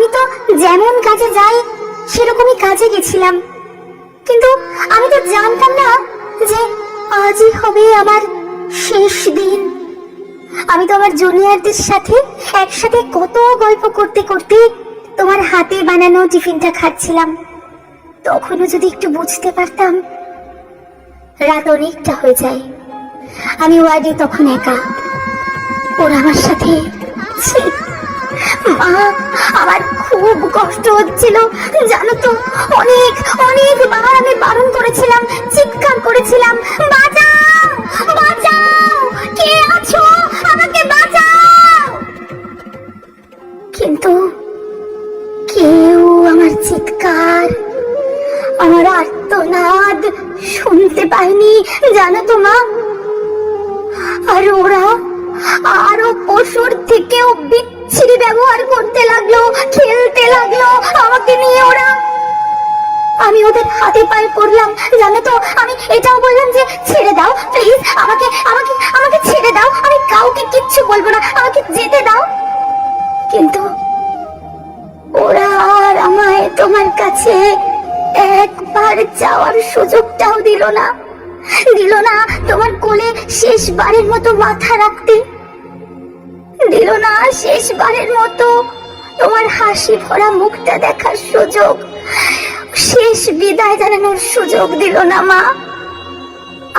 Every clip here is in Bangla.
আমি তো যেমন কাজে যাই, সেরকমই কাজে গেছিলাম। কিন্তু আমি তো জানতাম না যে আজই হবে আমার শেষ দিন। আমি তো আমার জুনিয়রদের সাথে একসাথে কত গল্প করতে করতে তোমার হাতে বানানো টিফিনটা খাচ্ছিলাম। তখনও যদি একটু বুঝতে পারতাম, রাত অনেকটা হয়ে যায়। আমি ওয়ার্ডে তখন একা। ওরা আমার সাথে মা, আমার খুব কষ্ট হচ্ছিল, জানো তো? অনেক অনেকবার আমি বারণ করেছিলাম, চিৎকার করেছিলাম, বাঁচাও বাঁচাও! কে আছো? আমাকে বাঁচাও! কিন্তু কেউ আমার চিৎকার, আমার আর্তনাদ শুনতে পায়নি, জানো তো মা? আর ওরা আরও পশুর থেকেও বিচ্ছিরি ব্যবহার করতে লাগল, খেলতে লাগল, আমাকে নিয়ে ওরা। আমি ওদের হাতে পায়ে পড়লাম, জানো তো, আমি এটাও বললাম যে, ছেড়ে দাও প্লিজ আমাকে আমাকে আমাকে ছেড়ে দাও, আমি কাউকে কিচ্ছু বলব না, আমাকে যেতে দাও। কিন্তু ওরা আর আমায় তোমার কাছে একবার যাওয়ার সুযোগটাও দিল না দিল না তোমার কোলে শেষবারের মতো মাথা রাখতে। দিল না শেষবারের মতো তোমার হাসি ভরা মুখটা দেখার সুযোগ। শেষ বিদায় জানানোর সুযোগ দিল না, মা।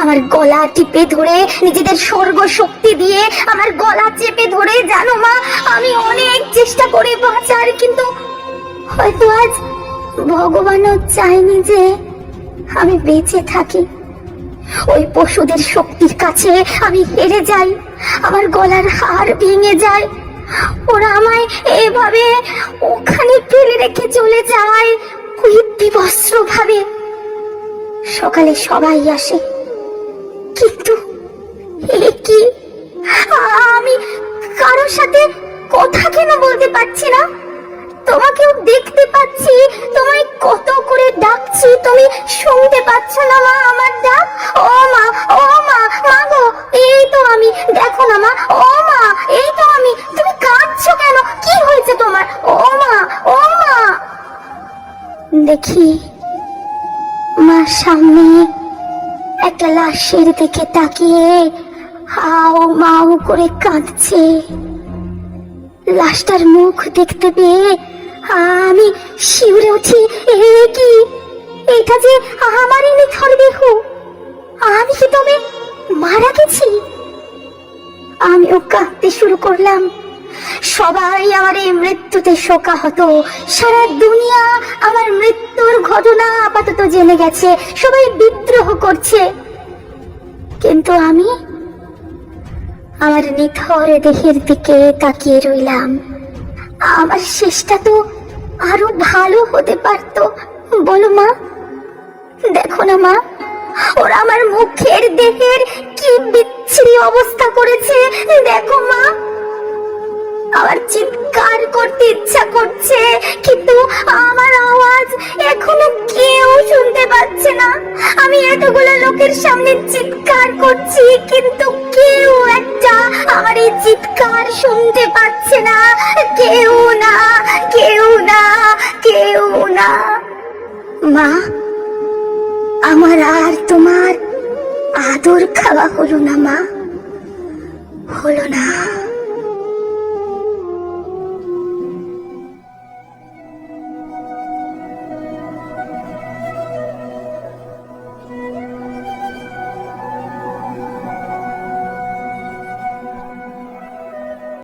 আমার গলা টিপে ধরে নিজেদের স্বর্গ শক্তি দিয়ে আমার গলা চেপে ধরে, জানো, মা, আমি অনেক চেষ্টা করে বাঁচার, কিন্তু হয়তো আজ ভগবানও চায়নি যে আমি বেঁচে থাকি। ওই পশুদের শক্তির কাছে আমি হেরে যাই। আমার গলার হাড় ভেঙে যায়। ওরা আমায় এভাবে ওখানে ফেলে রেখে চলে যায়, ওই বিবস্ত্র ভাবে সকালে সবাই আসে। কিন্তু কি? আমি কারোর সাথে কথা কেন বলতে পারছি না? তোমাকেও দেখতে পাচ্ছি, তোমায় কত করে ডাকছি, তুমি শুনতে পাচ্ছ না মা, আমার দেখি মা সামনে একটা লাশের দিকে তাকিয়ে হাও মাও করে কাঁদছে। লাশটার মুখ দেখতে পেয়ে আমি শিউরে উঠি, এ কি? এটা যে আমারই নিথর দেহ। আমি কি তবে মারা গেছি? আমিও কাঁদতে শুরু করলাম। সবাই আমার এই মৃত্যুতে শোকাহত। সারা দুনিয়া আমার মৃত্যুর ঘটনা আপাতত জেনে গেছে। সবাই বিদ্রোহ করছে। কিন্তু আমি আমার নিথর দেহের দিকে তাকিয়ে রইলাম। আমার শেষটা তো আরও ভালো হতে পারতো। বলো মা। দেখো না মা, ওরা আমার মুখের দেহের কি বিচ্ছিরি অবস্থা করেছে। দেখো মা। ইচ্ছা করছে, কিন্তু আমার আওয়াজ এখনও কেউ শুনতে পাচ্ছে না। আমি এতগুলো লোকের সামনে চিৎকার করছি, কিন্তু কেউ একটা আমার এই চিৎকার শুনতে পাচ্ছে না। কেউ না কেউ না কেউ না। মা, আমার আর তোমার আদর খাওয়া হলো না, মা। হলো না।